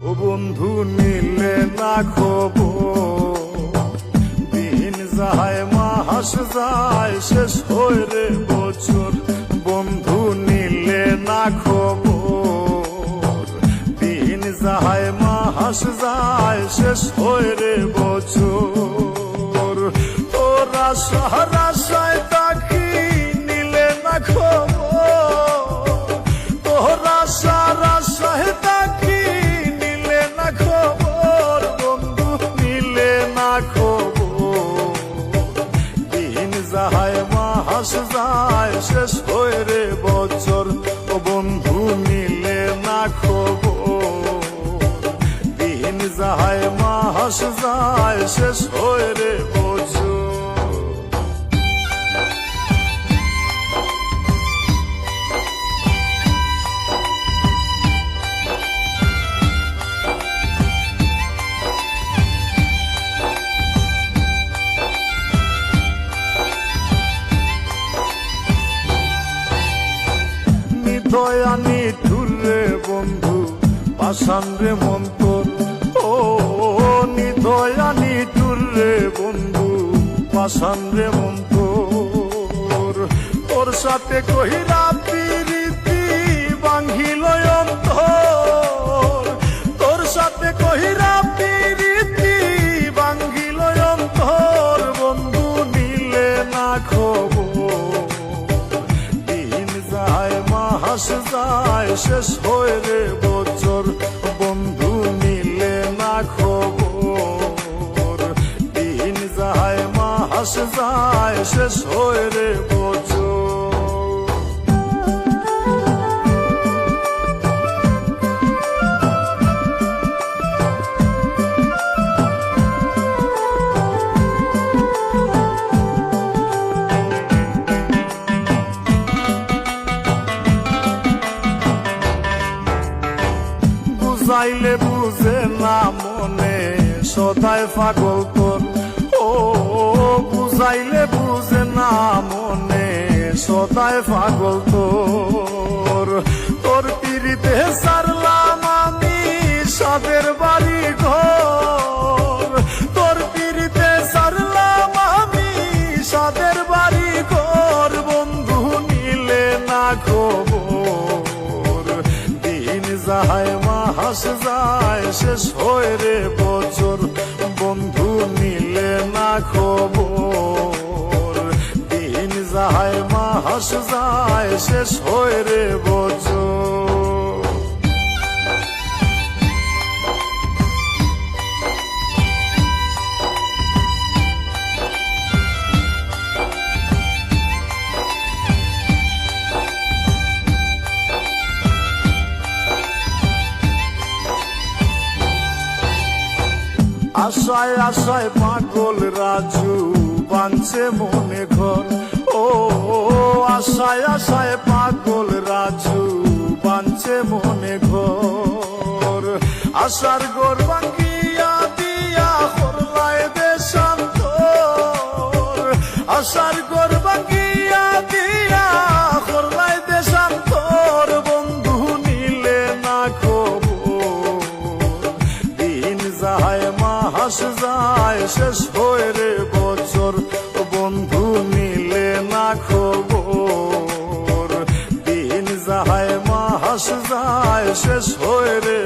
ও বন্ধু, নিলে না খবর। দিন যায়, মাস যায়, শেষ হয়ে রে বছর। বন্ধু, নিলে না খবর। দিন যায়, মাস যায়, শেষ হয়ে বছর। তোরা সারাশায় তাকি মাস যায় শেষ হয়ে বছর। ও বন্ধু মিলে না খবর। দিন যাহায় মাস যায় শেষ হয়ে বছর। নিতয়ানি ঠুরে বন্ধু পাশান রে মন্তর। ও নিতয়ানি ঠুরে বন্ধু পাশান রে মন্তর। তোর সাথে কহিরা পিরিতি বাঙ্গিল অন্তর। তোর সাথে কহিরা শেষ হয়ে রে বছর। বন্ধু নিলে না খবর। দিন যায়, মাস যায়, শেষ হয়ে রে বছর। বুঝাইলে বুঝে না মনে সদায় পাগল তোর। ও, বুঝাইলে বুঝে না মনে সদায় পাগল তোর। মাস যায়, শেষ হয়ে রে বছর। বন্ধু নিলে না খবর। দিন যায়, মাস যায়, শেষ হয়ে রে বছর। আশায় আশায় পাগল রাজু বাঁধছে মনে ঘর। ও আশায় আশায় পাগল রাজু বাঁধছে মনে ঘর। আশার গোর ভাঙ্গিয়া দিয়া হরলায় দেশান্তর। আশার গোর ভাঙ্গিয়া দিয়া হরলায় দেশান্তর। বন্ধু নিলে না খবর। দিন যায় মাস যায়, শেষ হয়ে রে বছর। বন্ধু মিলে না খবর। দিন যায় মা মাস যায়, শেষ হয়ে রে